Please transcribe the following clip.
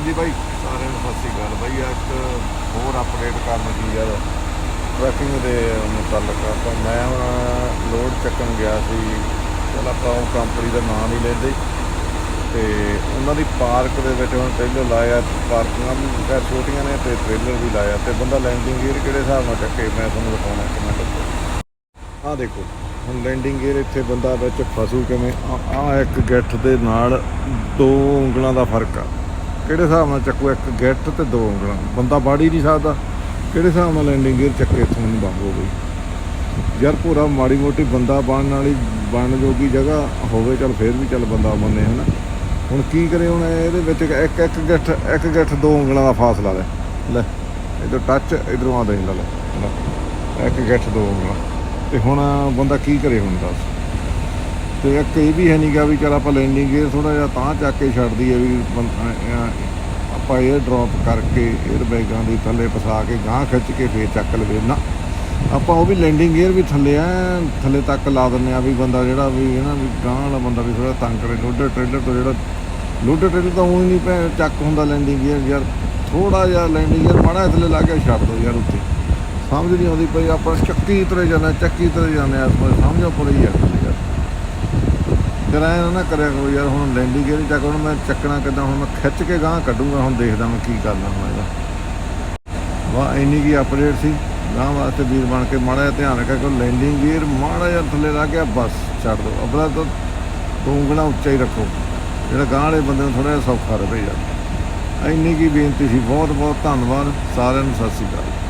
ਹਾਂਜੀ ਬਾਈ ਸਾਰਿਆਂ ਨੂੰ ਸਤਿ ਸ਼੍ਰੀ ਅਕਾਲ ਬਾਈ ਅੱਜ ਹੋਰ ਅਪਡੇਟ ਕਰਨ ਦੀ ਯਾਰ ਟਰੈਕਿੰਗ ਦੇ ਮੁਤਲਕ ਆਪਾਂ ਮੈਂ ਹੁਣ ਲੋਡ ਚੱਕਣ ਗਿਆ ਸੀ। ਚਲ ਆਪਾਂ ਉਹ ਕੰਪਨੀ ਦਾ ਨਾਮ ਨਹੀਂ ਲੈਂਦੇ। ਤੇ ਉਹਨਾਂ ਦੀ ਪਾਰਕ ਦੇ ਵਿੱਚ ਹੁਣ ਟ੍ਰੇਲਰ ਲਾਇਆ। ਪਾਰਕਿੰਗਾਂ ਵੀ ਖੈਰ ਛੋਟੀਆਂ ਨੇ ਤੇ ਟ੍ਰੇਲਰ ਵੀ ਲਾਇਆ। ਤੇ ਬੰਦਾ ਲੈਂਡਿੰਗ ਗੇਅਰ ਕਿਹੜੇ ਹਿਸਾਬ ਨਾਲ ਚੱਕੇ? ਮੈਂ ਤੁਹਾਨੂੰ ਦਿਖਾਉਣਾ ਇੱਕ ਮਿੰਟ ਆਹ ਦੇਖੋ, ਹੁਣ ਲੈਂਡਿੰਗ ਗੇਅਰ ਇੱਥੇ ਬੰਦਾ ਵਿੱਚ ਫਸੂ ਕਿਵੇਂ? ਆ ਇੱਕ ਗਿੱਠ ਦੇ ਨਾਲ ਦੋ ਉਂਗਲਾਂ ਦਾ ਫ਼ਰਕ ਆ। ਕਿਹੜੇ ਹਿਸਾਬ ਨਾਲ ਚੱਕੂ? ਇੱਕ ਗਿੱਠ ਤੇ ਦੋ ਉਂਗਲਾਂ। ਬੰਦਾ ਬਾੜੀ ਨਹੀਂ ਸਕਦਾ। ਕਿਹੜੇ ਹਿਸਾਬ ਨਾਲ ਲੈਂਡਿੰਗ ਗੇਅਰ ਚੱਕੇ ਇੱਥੋਂ ਨਹੀਂ ਬੰਦ ਹੋ ਗਈ? ਯਾਰ ਪੂਰਾ ਮਾੜੀ ਮੋਟੀ ਬੰਦਾ ਬਣਨ ਵਾਲੀ ਬਣ ਜੋਗੀ ਜਗ੍ਹਾ ਹੋਵੇ, ਚਲ ਫੇਰ ਵੀ ਚਲ ਬੰਦਾ ਮੰਨੇ, ਹਨਾ? ਹੁਣ ਕੀ ਕਰੇ ਹੁਣ ਇਹਦੇ ਵਿੱਚ ਇੱਕ ਇੱਕ ਗਿੱਠ ਇੱਕ ਗਿੱਠ ਦੋ ਉਂਗਲਾਂ ਦਾ ਫਾਸਲਾ ਲੈ। ਲੈ ਇਧਰ ਟੱਚ ਇਧਰੋਂ ਆ ਦੇਖ ਲੈ ਲੈ ਲੈ। ਇੱਕ ਗਿੱਠ ਦੋ ਉਂਗਲਾਂ। ਤੇ ਹੁਣ ਬੰਦਾ ਕੀ ਕਰੇ ਹੁਣ ਦੱਸ? ਤੇ ਇੱਕ ਇਹ ਵੀ ਹੈ ਨਹੀਂ ਗਾ ਵੀ ਚਲ ਆਪਾਂ ਲੈਂਡਿੰਗ ਗੇਅਰ ਥੋੜਾ ਜਿਹਾ ਤਾਂ ਚੱਕ ਕੇ ਛੱਡ ਦਈਏ ਵੀ ਬੰ- ਆਪਾਂ 에ਅਰ ਡ੍ਰੌਪ ਕਰਕੇ 에ਅਰ ਬੈਗਾਂ ਦੀ ਥੱਲੇ ਫਸਾ ਕੇ ਗਾਂਹ ਖਿੱਚ ਕੇ ਫੇਰ ਚੱਕ ਲਵੇ। ਨਾ, ਆਪਾਂ ਉਹ ਵੀ ਲੈਂਡਿੰਗ ਗੇਅਰ ਵੀ ਥੱਲੇ ਆ ਥੱਲੇ ਤੱਕ ਲਾ ਦਿੰਨੇ ਆ ਵੀ ਬੰਦਾ ਜਿਹੜਾ ਵੀ ਹੈ ਨਾ ਵੀ ਗਾਂਹ ਵਾਲਾ ਬੰਦਾ ਵੀ ਥੋੜਾ ਤੰਗ ਕਰੇ। ਲੋਡਰ ਟ੍ਰੇਲਰ ਤੋਂ ਜਿਹੜਾ, ਲੋਡਰ ਟ੍ਰੇਲਰ ਤਾਂ ਉਹ ਨਹੀਂ ਪੈ, ਚੱਕ ਹੁੰਦਾ ਲੈਂਡਿੰਗ ਗੇਅਰ ਯਾਰ ਥੋੜਾ ਜਿਹਾ ਲੈਂਡਿੰਗ ਗੇਅਰ ਮਾੜਾ ਜਿਹਾ ਥੱਲੇ ਲਾ ਕੇ ਛੱਡ ਦੋ ਯਾਰ ਉੱਤੇ ਸਮਝ ਨਹੀਂ ਆਉਂਦੀ ਪਈ, ਆਪਾਂ ਚੱਕੀ ਤਰੇ ਜਾਂਦੇ ਚੱਕੀ ਤਰੇ ਜਾਂਦੇ ਆ ਸਮਝ ਪੜੀ ਯਾਰ ਯਾਰ ਜਰਾ ਇਹ ਨਾ ਕਰਿਆ ਕਰੋ ਯਾਰ, ਹੁਣ ਲੈਂਡਿੰਗ ਗੇਅਰ ਚੱਕ ਹੁਣ ਮੈਂ ਚੱਕਣਾ ਕਿੱਦਾਂ, ਹੁਣ ਮੈਂ ਖਿੱਚ ਕੇ ਗਾਂ ਕੱਢੂਗਾ, ਹੁਣ ਦੇਖਦਾ ਮੈਂ ਕੀ ਕਰਨਾ ਹੁਣ ਇਹਦਾ। ਵਾਹ, ਇੰਨੀ ਕੀ ਅਪਡੇਟ ਸੀ। ਗਾਂ ਵਾਸਤੇ ਵੀਰ ਬਣ ਕੇ ਮਾੜਾ ਜਿਹਾ ਧਿਆਨ ਰੱਖਿਆ ਕਰੋ ਲੈਂਡਿੰਗ ਗੇਅਰ ਮਾੜਾ ਜਿਹਾ ਥੱਲੇ ਲੱਗ ਗਿਆ, ਬਸ ਛੱਡ ਦਿਓ ਅਬਲਾ ਤਾਂ ਦੋ ਉੱਚਾ ਹੀ ਰੱਖੋ। ਜਿਹੜਾ ਗਾਂ ਵਾਲੇ ਬੰਦੇ ਨੂੰ ਥੋੜਾ ਜਿਹਾ ਸੌਖਾ ਰਹੇ ਯਾਰ। ਇੰਨੀ ਕੀ ਬੇਨਤੀ ਸੀ। ਬਹੁਤ ਬਹੁਤ ਧੰਨਵਾਦ ਸਾਰਿਆਂ ਨੂੰ, ਸਤਿ ਸ਼੍ਰੀ ਅਕਾਲ।